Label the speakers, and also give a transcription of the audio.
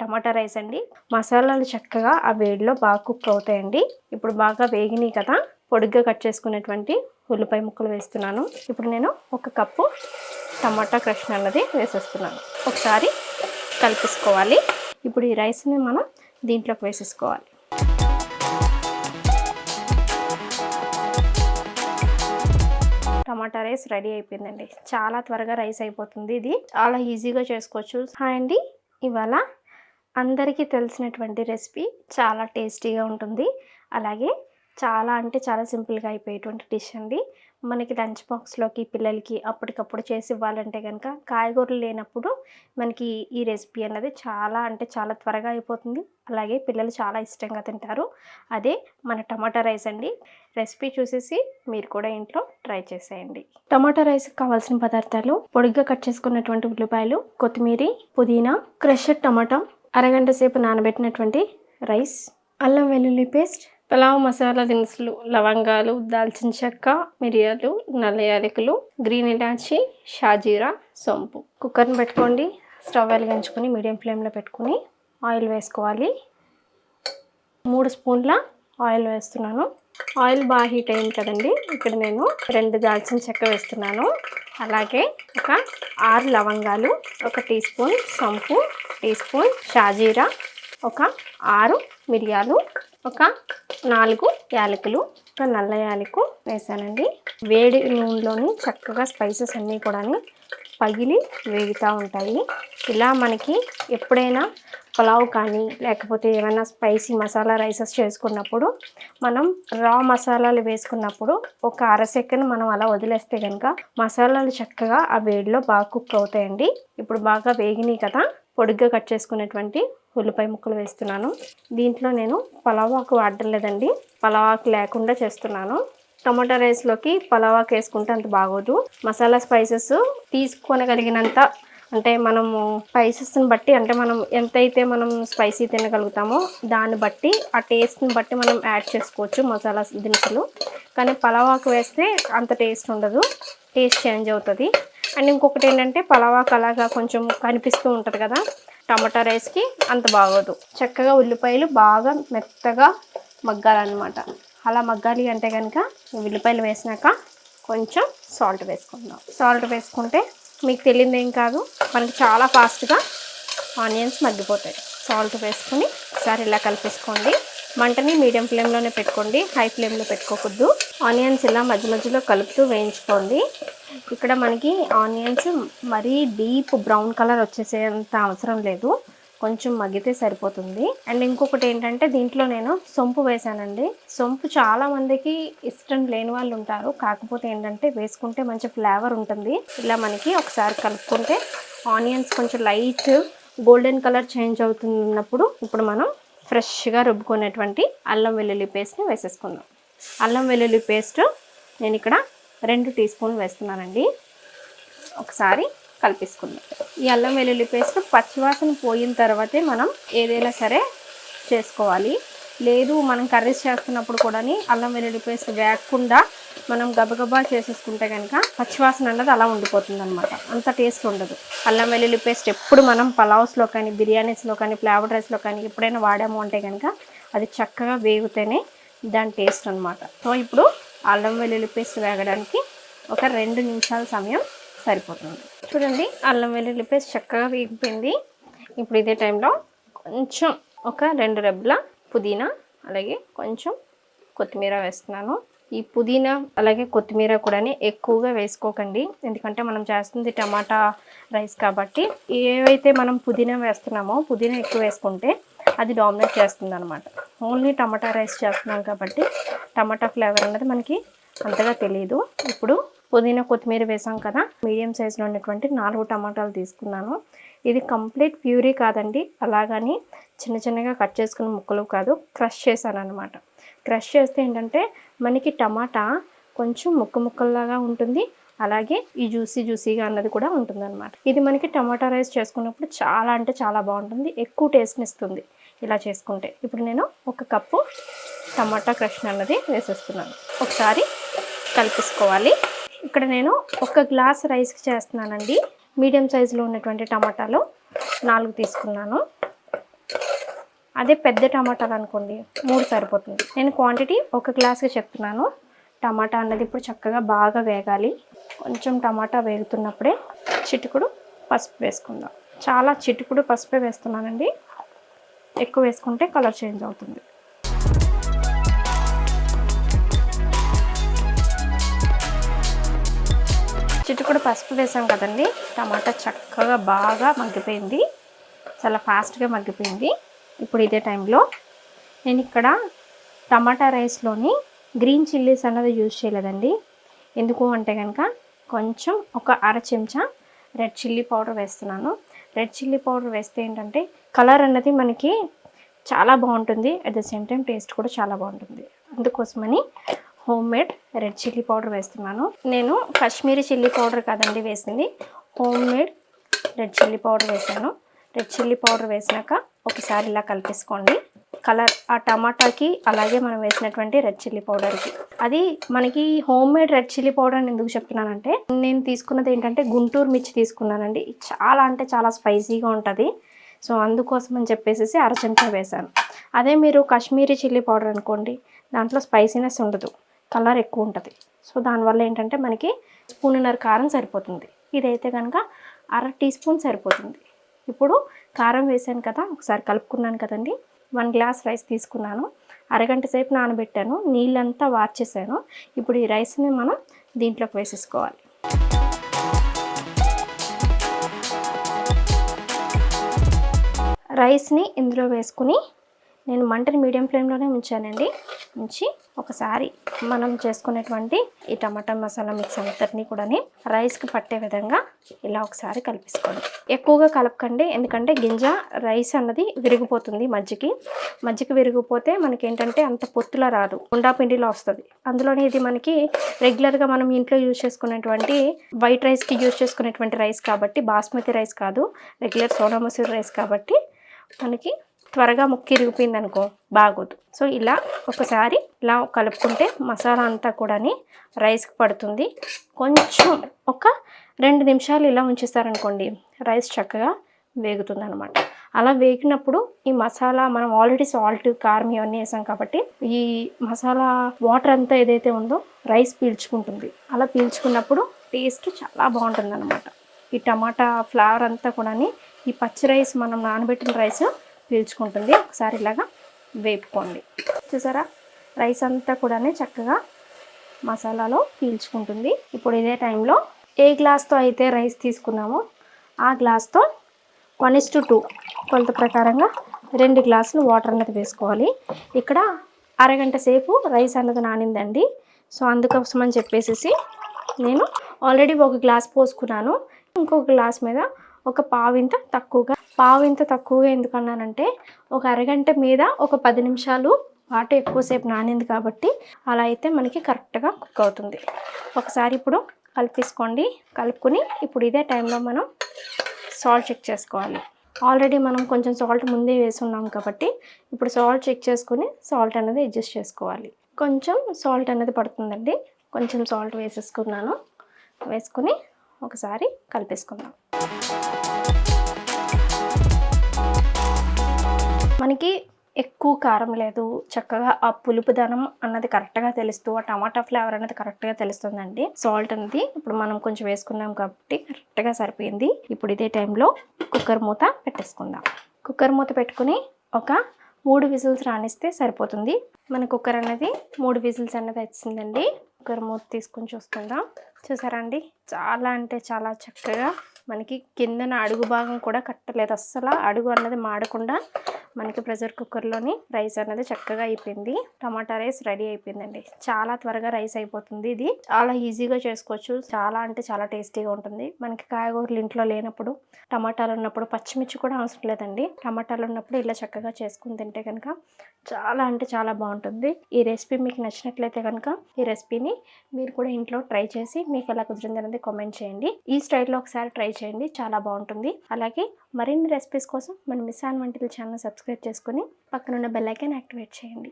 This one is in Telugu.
Speaker 1: టమాటా రైస్ అండి. మసాలాలు చక్కగా ఆ వేడిలో బాగా కుక్ అవుతాయండి. ఇప్పుడు బాగా వేగినాయి కదా పొడిగ్గా కట్ చేసుకునేటువంటి ఉల్లిపాయ ముక్కలు వేస్తున్నాను. ఇప్పుడు నేను ఒక కప్పు టమాటా క్రష్ అన్నది వేసేస్తున్నాను. ఒకసారి కలిపేసుకోవాలి. ఇప్పుడు ఈ రైస్ని మనం దీంట్లోకి వేసేసుకోవాలి. టమాటా రైస్ రెడీ అయిపోయిందండి. చాలా త్వరగా రైస్ అయిపోతుంది ఇది. చాలా ఈజీగా చేసుకోవచ్చు. హాయ్ అండి. ఇవాళ అందరికీ తెలిసినటువంటి రెసిపీ చాలా టేస్టీగా ఉంటుంది. అలాగే చాలా అంటే చాలా సింపుల్గా అయిపోయేటువంటి డిష్ అండి. మనకి లంచ్ బాక్స్లోకి పిల్లలకి అప్పటికప్పుడు చేసి ఇవ్వాలంటే కనుక కాయగూరలు లేనప్పుడు మనకి ఈ రెసిపీ అన్నది చాలా అంటే చాలా త్వరగా అయిపోతుంది. అలాగే పిల్లలు చాలా ఇష్టంగా తింటారు. అదే మన టమాటా రైస్ అండి. రెసిపీ చూసేసి మీరు కూడా ఇంట్లో ట్రై చేసేయండి. టమాటా రైస్కి కావాల్సిన పదార్థాలు పొడిగ్గా కట్ చేసుకున్నటువంటి ఉల్లిపాయలు కొత్తిమీర పుదీనా క్రషర్ టమాటా అరగంట సేపు నానబెట్టినటువంటి రైస్ అల్లం వెల్లుల్లి పేస్ట్ పలావ్ మసాలా దినుసులు లవంగాలు దాల్చిన చెక్క మిరియాలు నల్ల యాలకులు గ్రీన్ ఇలాచి షాజీరా సొంపు. కుక్కర్ని పెట్టుకోండి స్టవ్ వెలిగించుకొని మీడియం ఫ్లేమ్లో పెట్టుకొని ఆయిల్ వేసుకోవాలి. మూడు స్పూన్ల ఆయిల్ వేస్తున్నాను. ఆయిల్ బాగా హీట్ అయింది కదండి. ఇక్కడ నేను రెండు దాల్చిన చెక్క వేస్తున్నాను. అలాగే ఒక ఆరు లవంగాలు ఒక టీ స్పూన్ సంపు టీ స్పూన్ షాజీరా ఒక ఆరు మిరియాలు ఒక నాలుగు యాలకులు ఒక నల్ల యాలకు వేసానండి. వేడి నూనెలోని చక్కగా స్పైసెస్ అన్నీ కూడా పగిలి వేగుతూ ఉంటాయి. ఇలా మనకి ఎప్పుడైనా పులావ్ కానీ లేకపోతే ఏమైనా స్పైసీ మసాలా రైసెస్ చేసుకున్నప్పుడు మనం రా మసాలాలు వేసుకున్నప్పుడు ఒక అర సెకండ్ మనం అలా వదిలేస్తే కనుక మసాలాలు చక్కగా ఆ వేడిలో బాగా కుక్ అవుతాయండి. ఇప్పుడు బాగా వేగినాయి కదా పొడిగ్గా కట్ చేసుకునేటువంటి ఉల్లిపాయ ముక్కలు వేస్తున్నాను. దీంట్లో నేను పలావాకు వాడడం లేదండి. పలావాకు లేకుండా చేస్తున్నాను. టమాటా రైస్లోకి పలావాకు వేసుకుంటే అంత బాగోదు. మసాలా స్పైసెస్ తీసుకొనగలిగినంత అంటే మనము స్పైసెస్ని బట్టి అంటే మనం ఎంతైతే మనం స్పైసీ తినగలుగుతామో దాన్ని బట్టి ఆ టేస్ట్ని బట్టి మనం యాడ్ చేసుకోవచ్చు మసాలా దినుసులు. కానీ పలావాకు వేస్తే అంత టేస్ట్ ఉండదు టేస్ట్ చేంజ్ అవుతుంది. అండ్ ఇంకొకటి ఏంటంటే పలావాకు అలాగా కొంచెం కనిపిస్తూ ఉంటుంది కదా టమాటా రైస్కి అంత బాగోదు. చక్కగా ఉల్లిపాయలు బాగా మెత్తగా మగ్గాలన్నమాట. అలా మగ్గాలి అంటే కనుక ఉల్లిపాయలు వేసినాక కొంచెం సాల్ట్ వేసుకుందాం. సాల్ట్ వేసుకుంటే మీకు తెలియదు ఏం కాదు మనకి చాలా ఫాస్ట్గా ఆనియన్స్ మగ్గిపోతాయి. సాల్ట్ వేసుకొని ఒకసారి ఇలా కలిపేసుకోండి. మంటని మీడియం ఫ్లేమ్లోనే పెట్టుకోండి హై ఫ్లేమ్లో పెట్టుకోకూడదు. ఆనియన్స్ ఇలా మధ్య మధ్యలో కలుపుతూ వేయించుకోండి. ఇక్కడ మనకి ఆనియన్స్ మరీ డీప్ బ్రౌన్ కలర్ వచ్చేసేంత అవసరం లేదు. కొంచెం మగ్గితే సరిపోతుంది. అండ్ ఇంకొకటి ఏంటంటే దీంట్లో నేను సొంపు వేసానండి సొంపు చాలా మందికి ఇష్టం లేని వాళ్ళు ఉంటారు. కాకపోతే ఏంటంటే వేసుకుంటే మంచి ఫ్లేవర్ ఉంటుంది. ఇలా మనకి ఒకసారి కలుపుకుంటే ఆనియన్స్ కొంచెం లైట్ గోల్డెన్ కలర్ చేంజ్ అవుతున్నప్పుడు ఇప్పుడు మనం ఫ్రెష్గా రుబ్బుకునేటువంటి అల్లం వెల్లుల్లి పేస్ట్ని వేసేసుకుందాం. అల్లం వెల్లుల్లి పేస్ట్ నేను ఇక్కడ రెండు టీ స్పూన్లు వేస్తున్నానండి. ఒకసారి కలిపేసుకుందాం. ఈ అల్లం వెల్లుల్లి పేస్ట్ పచ్చివాసన పోయిన తర్వాతే మనం ఏదైనా సరే చేసుకోవాలి. లేదు మనం కర్రీస్ చేస్తున్నప్పుడు కూడా అల్లం వెల్లుల్లి పేస్ట్ వేయకుండా మనం గబగబా చేసేసుకుంటే కనుక పచ్చివాసన అన్నది అలా ఉండిపోతుంది అనమాట అంత టేస్ట్ ఉండదు. అల్లం వెల్లుల్లి పేస్ట్ ఎప్పుడు మనం పలావ్స్లో కానీ బిర్యానీస్లో కానీ ఫ్లేవర్ రైస్లో కానీ ఎప్పుడైనా వాడాము అంటే కనుక అది చక్కగా వేగితేనే దాని టేస్ట్ అనమాట సో ఇప్పుడు అల్లం వెల్లుల్లి పేస్ట్ వేగడానికి ఒక రెండు నిమిషాల సమయం సరిపోతుంది. చూడండి అల్లం వెల్లుల్లి పేస్ట్ చక్కగా వేగిపోయింది. ఇప్పుడు ఇదే టైంలో కొంచెం ఒక రెండు రెబ్బల పుదీనా అలాగే కొంచెం కొత్తిమీర వేస్తున్నాను. ఈ పుదీనా అలాగే కొత్తిమీర కూడా ఎక్కువగా వేసుకోకండి. ఎందుకంటే మనం చేస్తుంది టమాటా రైస్ కాబట్టి ఏవైతే మనం పుదీనా వేస్తున్నామో పుదీనా ఎక్కువ వేసుకుంటే అది డామినేట్ చేస్తుంది అనమాట ఓన్లీ టమాటా రైస్ చేస్తున్నాం కాబట్టి టమాటా ఫ్లేవర్ అనేది మనకి అంతగా తెలియదు ఇప్పుడు పుదీనా కొత్తిమీర వేసాం కదా మీడియం సైజులో ఉన్నటువంటి నాలుగు టమాటాలు తీసుకున్నాను. ఇది కంప్లీట్ ప్యూరీ కాదండి అలాగని చిన్న చిన్నగా కట్ చేసుకున్న ముక్కలు కాదు క్రష్ చేశాను అనమాట క్రష్ చేస్తే ఏంటంటే మనకి టమాటా కొంచెం ముక్క ముక్కల్లాగా ఉంటుంది అలాగే ఈ జ్యూసీ జ్యూసీగా అన్నది కూడా ఉంటుందన్నమాట. ఇది మనకి టమాటా రైస్ చేసుకున్నప్పుడు చాలా అంటే చాలా బాగుంటుంది ఎక్కువ టేస్ట్ని ఇస్తుంది ఇలా చేసుకుంటే. ఇప్పుడు నేను ఒక కప్పు టమాటా క్రష్ అన్నది వేసేస్తున్నాను. ఒకసారి కలిపేసుకోవాలి. ఇక్కడ నేను ఒక గ్లాస్ రైస్కి చేస్తున్నానండి. మీడియం సైజులో ఉన్నటువంటి టమాటాలు నాలుగు తీసుకున్నాను. అదే పెద్ద టమాటాలు అనుకోండి మూడు సరిపోతుంది. నేను క్వాంటిటీ ఒక గ్లాస్గా చెప్తున్నాను. టమాటా అన్నది ఇప్పుడు చక్కగా బాగా వేగాలి. కొంచెం టమాటా వేగుతున్నప్పుడే చిటుకుడు పసుపు వేసుకుందాం. చాలా చిటుకుడు పసుపే వేస్తున్నానండి. ఎక్కువ వేసుకుంటే కలర్ చేంజ్ అవుతుంది. చిటుకుడు పసుపు వేసాం కదండి. టమాటా చక్కగా బాగా మగ్గిపోయింది. చాలా ఫాస్ట్గా మగ్గిపోయింది. ఇప్పుడు ఇదే టైంలో నేను ఇక్కడ టమాటా రైస్లోని గ్రీన్ చిల్లీస్ అన్నది యూజ్ చేయలేదండి. ఎందుకు అంటే కనుక కొంచెం ఒక అర చెంచా రెడ్ చిల్లీ పౌడర్ వేస్తున్నాను. రెడ్ చిల్లీ పౌడర్ వేస్తే ఏంటంటే కలర్ అన్నది మనకి చాలా బాగుంటుంది. At the same time taste కూడా చాలా బాగుంటుంది. అందుకోసమని home made red chilli powder వేస్తున్నాను. నేను కాశ్మీరీ చిల్లీ పౌడర్ కాదండి వేసింది. Home made red chilli powder వేసాను. రెడ్ చిల్లీ పౌడర్ వేసినాక ఒకసారి ఇలా కలిపేసుకోండి. కలర్ ఆ టమాటాకి అలాగే మనం వేసినటువంటి రెడ్ చిల్లీ పౌడర్కి. అది మనకి home made red chilli powder అని ఎందుకు చెప్తున్నానంటే నేను తీసుకున్నది ఏంటంటే గుంటూరు మిర్చి తీసుకున్నానండి. చాలా అంటే చాలా స్పైసీగా ఉంటుంది. సో అందుకోసం అని చెప్పేసి అర వేశాను అదే మీరు కాశ్మీరీ చిల్లీ పౌడర్ అనుకోండి దాంట్లో స్పైసీనెస్ ఉండదు. కలర్ ఎక్కువ ఉంటుంది. సో దానివల్ల ఏంటంటే మనకి స్పూన్నర కారం సరిపోతుంది. ఇదైతే కనుక అర టీ స్పూన్ సరిపోతుంది. ఇప్పుడు కారం వేసాను కదా ఒకసారి కలుపుకున్నాను కదండి. వన్ గ్లాస్ రైస్ తీసుకున్నాను. అరగంట సేపు నానబెట్టాను. నీళ్ళంతా వార్చేసాను ఇప్పుడు ఈ రైస్ని మనం దీంట్లోకి వేసేసుకోవాలి. రైస్ని ఇందులో వేసుకుని నేను మంటని మీడియం ఫ్లేమ్లోనే ఉంచానండి. ఉంచి ఒకసారి మనం చేసుకునేటువంటి ఈ టమాటా మసాలా మిక్స్ అంతటినీ కూడా రైస్కి పట్టే విధంగా ఇలా ఒకసారి కలిపేసుకోండి. ఎక్కువగా కలపకండి. ఎందుకంటే గింజ రైస్ అన్నది విరిగిపోతుంది మజ్జికి. మజ్జికి విరిగిపోతే మనకి ఏంటంటే అంత పొత్తులా రాదు. ఉండా పిండిలో వస్తుంది. అందులోనే ఇది మనకి రెగ్యులర్గా మనం ఇంట్లో యూజ్ చేసుకునేటువంటి వైట్ రైస్కి యూజ్ చేసుకునేటువంటి రైస్ కాబట్టి బాస్మతి రైస్ కాదు రెగ్యులర్ సోనా మసూరి రైస్ కాబట్టి మనకి త్వరగా ముక్కి ఇరిగిపోయింది అనుకో బాగోదు. సో ఇలా ఒకసారి ఇలా కలుపుకుంటే మసాలా అంతా కూడా రైస్కి పడుతుంది. కొంచెం ఒక రెండు నిమిషాలు ఇలా ఉంచేస్తారనుకోండి రైస్ చక్కగా వేగుతుంది అనమాట అలా వేగినప్పుడు ఈ మసాలా మనం ఆల్రెడీ సాల్ట్ కారం ఇవన్నీ వేసాం కాబట్టి ఈ మసాలా వాటర్ అంతా ఏదైతే ఉందో రైస్ పీల్చుకుంటుంది. అలా పీల్చుకున్నప్పుడు టేస్ట్ చాలా బాగుంటుంది అనమాట ఈ టమాటా ఫ్లేవర్ అంతా కూడా ఈ పచ్చి రైస్ మనం నానబెట్టిన రైస్ పీల్చుకుంటుంది. ఒకసారి ఇలాగా వేపుకోండి. చూసారా? రైస్ అంతా కూడా చక్కగా మసాలాలో పీల్చుకుంటుంది. ఇప్పుడు ఇదే టైంలో ఏ గ్లాస్తో అయితే రైస్ తీసుకున్నామో ఆ గ్లాస్తో వన్ ఇస్ టు టూ కొలత ప్రకారంగా రెండు గ్లాసులు వాటర్ అన్నది వేసుకోవాలి. ఇక్కడ అరగంట సేపు రైస్ అన్నది నానిందండి. సో అందుకోసం అని చెప్పేసి నేను ఆల్రెడీ ఒక గ్లాస్ పోసుకున్నాను. ఇంకొక గ్లాస్ మీద ఒక పావింత తక్కువగా పావు ఇంత తక్కువగా ఎందుకన్నానంటే ఒక అరగంట మీద ఒక పది నిమిషాలు వాటర్ ఎక్కువసేపు నానింది కాబట్టి అలా అయితే మనకి కరెక్ట్గా కుక్ అవుతుంది. ఒకసారి ఇప్పుడు కలిపేసుకోండి. కలుపుకొని ఇప్పుడు ఇదే టైంలో మనం సాల్ట్ చెక్ చేసుకోవాలి. ఆల్రెడీ మనం కొంచెం సాల్ట్ ముందే వేసున్నాం కాబట్టి ఇప్పుడు సాల్ట్ చెక్ చేసుకొని సాల్ట్ అనేది అడ్జస్ట్ చేసుకోవాలి. కొంచెం సాల్ట్ అనేది పడుతుందండి. కొంచెం సాల్ట్ వేసేసుకున్నాను. వేసుకుని ఒకసారి కలిపేసుకుందాం. మనకి ఎక్కువ కారం లేదు. చక్కగా ఆ పులుపుదనం అన్నది కరెక్ట్గా తెలుస్తూ ఆ టమాటా ఫ్లేవర్ అనేది కరెక్ట్గా తెలుస్తుందండి. సాల్ట్ అనేది ఇప్పుడు మనం కొంచెం వేసుకున్నాం కాబట్టి కరెక్ట్గా సరిపోయింది. ఇప్పుడు ఇదే టైంలో కుక్కర్ మూత పెట్టేసుకుందాం. కుక్కర్ మూత పెట్టుకుని ఒక మూడు విజిల్స్ రాణిస్తే సరిపోతుంది. మన కుక్కర్ అనేది మూడు విజిల్స్ అనేది వచ్చిందండి. కుక్కర్ మూత తీసుకొని చూసుకుందాం. చూసారా అండి? చాలా అంటే చాలా చక్కగా మనకి కిందన అడుగు భాగం కూడా కట్టలేదు. అస్సలు అడుగు అన్నది మాడకుండా మనకి ప్రెషర్ కుక్కర్లోని రైస్ అనేది చక్కగా అయిపోయింది. టమాటా రైస్ రెడీ అయిపోయిందండి. చాలా త్వరగా రైస్ అయిపోతుంది ఇది. చాలా ఈజీగా చేసుకోవచ్చు. చాలా అంటే చాలా టేస్టీగా ఉంటుంది. మనకి కాయగూరలు ఇంట్లో లేనప్పుడు టమాటాలు ఉన్నప్పుడు పచ్చిమిర్చి కూడా అవసరం లేదండి. టమాటాలు ఉన్నప్పుడు ఇలా చక్కగా చేసుకుని తింటే కనుక చాలా అంటే చాలా బాగుంటుంది. ఈ రెసిపీ మీకు నచ్చినట్లయితే కనుక ఈ రెసిపీని మీరు కూడా ఇంట్లో ట్రై చేసి మీకు ఎలా కుదిరింది అనేది కామెంట్ చేయండి. ఈ స్టైల్లో ఒకసారి ట్రై చేయండి. చాలా బాగుంటుంది. అలాగే మరిన్ని రెసిపీస్ కోసం మన మిస్ ఆన్ వంటిల్ ఛానల్ సబ్స్క్రైబ్ చేసుకుని పక్కనున్న బెల్ ఐకాన్ యాక్టివేట్ చేయండి.